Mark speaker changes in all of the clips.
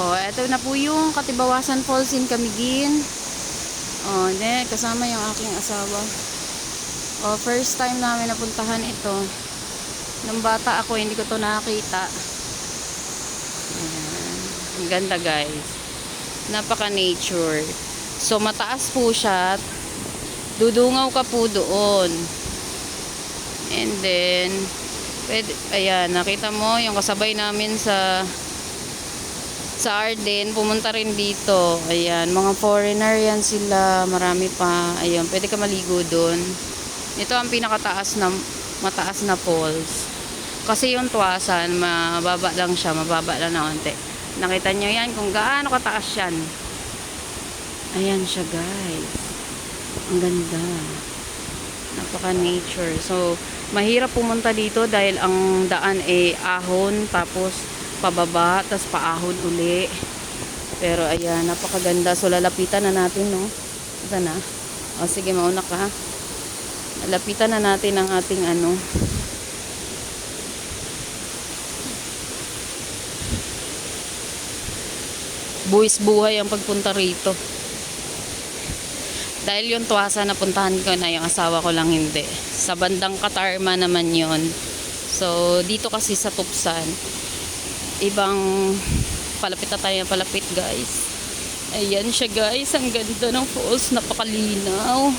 Speaker 1: Oh, eto na po yung Katibawasan Falls in Camiguin. Oh, ne, kasama yung aking asawa. Oh, first time namin napuntahan ito. Nung bata ako, hindi ko to nakakita. Ayan. Ang ganda guys. Napaka-nature. So, mataas po siya. Dudungaw ka po doon. And then, pwede, ayan, nakita mo yung kasabay namin sa sa Arden, pumunta rin dito. Ayan, mga foreigner yan sila. Marami pa. Ayan, pwede ka maligo doon. Ito ang pinakataas na mataas na falls. Kasi yung tuwasan, mababa lang siya, mababa lang na onte. Nakita nyo yan kung gaano kataas yan. Ayan siya guys. Ang ganda. Napaka-nature. So, mahirap pumunta dito dahil ang daan ay ahon tapos pababa tapos paahon uli. Pero ayan, napakaganda. So, lalapitan na natin, no? Ito na. O, sige, mauna ka. Lalapitan na natin ang ating ano. Buwis buhay ang pagpunta rito. Dahil yung tuwasa na puntahan ko na yung asawa ko lang hindi. Sa bandang Katarma naman yon. So, dito kasi sa Tupsan, ibang palapit na tayo palapit guys. Ayan siya guys, ang ganda ng falls, napakalinaw.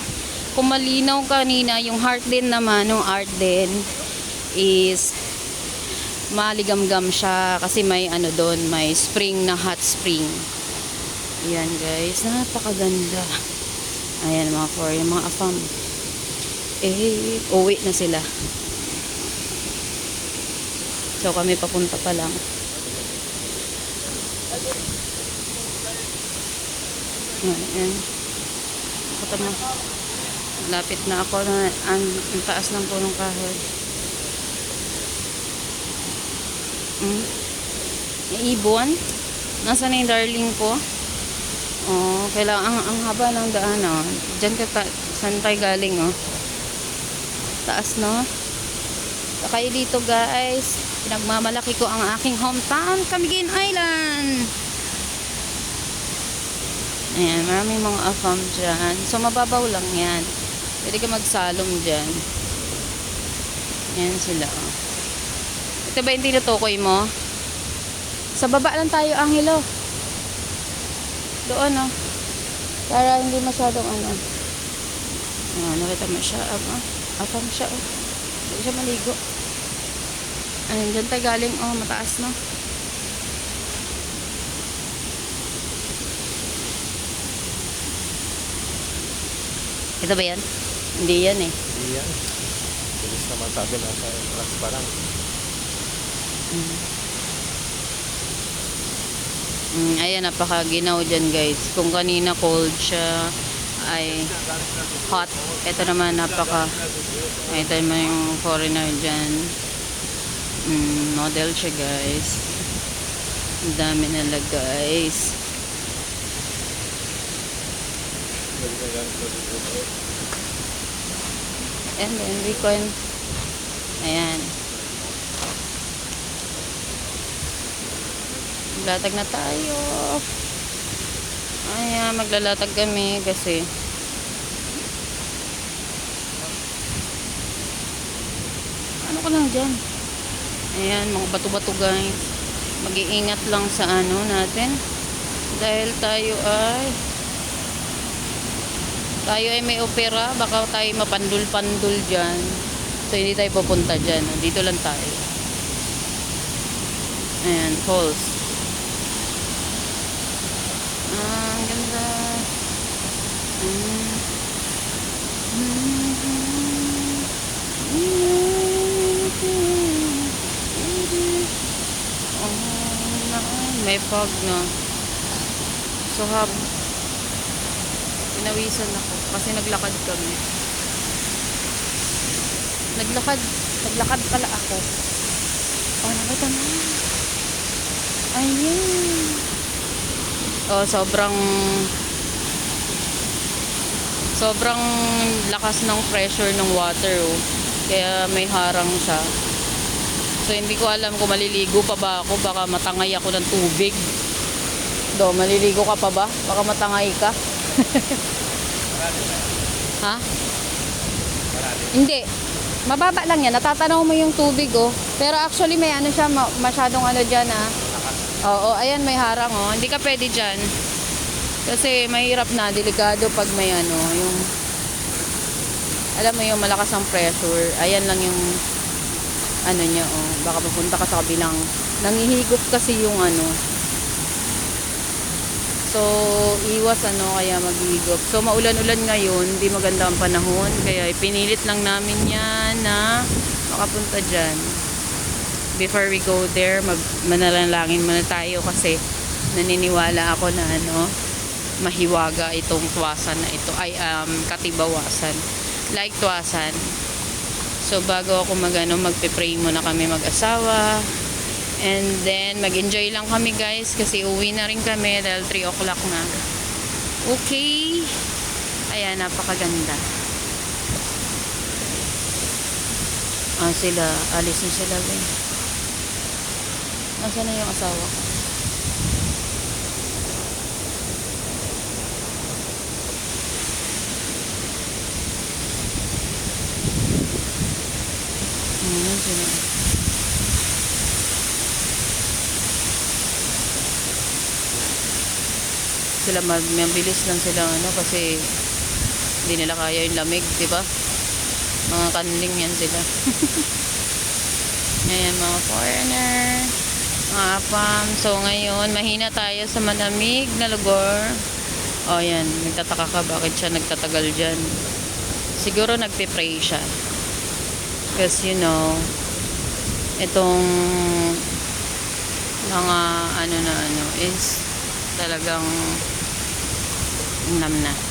Speaker 1: Kung malinaw kanina, yung heart din naman, art din is maligamgam siya kasi may ano doon, may spring na hot spring. Ayan guys, napakaganda. Ayan mga for yung mga afam. Eh, uwi na sila. So kami papunta pa lang. Ayan. Ako mo. Lapit na ako na ang, ang taas ng punong kahoy. Mm. Yung ibon. Nasaan na yung darling ko? Oh, kailangan ang, ang haba ng daan oh. Diyan ka ta, saan tayo galing oh. Taas no. So, kayo dito guys. Pinagmamalaki ko ang aking hometown, Camiguin Island. Ayan, maraming mga afam dyan. So, mababaw lang yan. Pwede ka magsalom dyan. Ayan sila oh. Ito ba yung tinutukoy mo? Sa baba lang tayo, Angelo. Doon, no? Para hindi masyadong ano. Ah, nakita mo siya. Ah, afam siya, oh. Hindi siya maligo. Ayun, dyan tayo galing. Oh, mataas, no? Ito ba yan? Hindi yan, eh.
Speaker 2: Hindi yan. Bilis naman sabi na sa transparent.
Speaker 1: Mm, ayan, napakaginaw dyan, guys. Kung kanina cold siya, ay hot. Ito naman, napaka... Ito naman yung foreigner dyan. Mm, model siya, guys. Ang dami nila, guys. And then, we. Ayan. Maglatag na tayo. Ayan, maglalatag kami kasi ano ka lang dyan? Ayan, mga bato-bato guys. Mag-iingat lang sa ano natin. Dahil tayo ay tayo ay may opera, baka tayo mapandul-pandul dyan. So, hindi tayo pupunta dyan. Dito lang tayo. Ayan, falls. Ah. Mm. Oh, na- may fog no. So hab pinawisan ako kasi naglakad kami. Naglakad, naglakad pala ako. Oh, nakita na. Ayan. Oh, sobrang sobrang lakas ng pressure ng water oh. Kaya may harang siya. So hindi ko alam kung maliligo pa ba ako, baka matangay ako ng tubig. Do, maliligo ka pa ba? Baka matangay ka. ha? Hindi. Mababa lang yan. Natatanaw mo yung tubig, oh. Pero actually, may ano siya, ma- masyadong ano dyan, ah. Oo, ayan, may harang, oh. Hindi ka pwede dyan. Kasi mahirap na, delikado pag may ano, yung... Alam mo yung malakas ang pressure. Ayan lang yung ano niya, oh. Baka papunta ka sa kabilang. Nangihigop kasi yung ano. So, iwas ano kaya maghihigop. So, maulan-ulan ngayon, hindi maganda ang panahon. Kaya ipinilit lang namin yan na makapunta dyan. Before we go there, mag manalangin muna tayo kasi naniniwala ako na ano, mahiwaga itong tuwasan na ito. Ay, um, katibawasan. Like tuwasan. So, bago ako mag, ano, magpe-pray muna kami mag-asawa. And then, mag-enjoy lang kami guys kasi uwi na rin kami dahil 3 o'clock na. Okay. Ayan, napakaganda. Ah, sila. Alis na sila. Ben. Nasaan na yung asawa ko? Ayan sila. mag mabilis lang sila ano kasi hindi nila kaya yung lamig, di ba? Mga kanling yan sila. Ngayon mga foreigner, mga apam. So ngayon, mahina tayo sa malamig na lugar. O yan, nagtataka ka bakit siya nagtatagal dyan. Siguro nagpe-pray siya. Because you know, itong mga ano na ano is talagang nam na.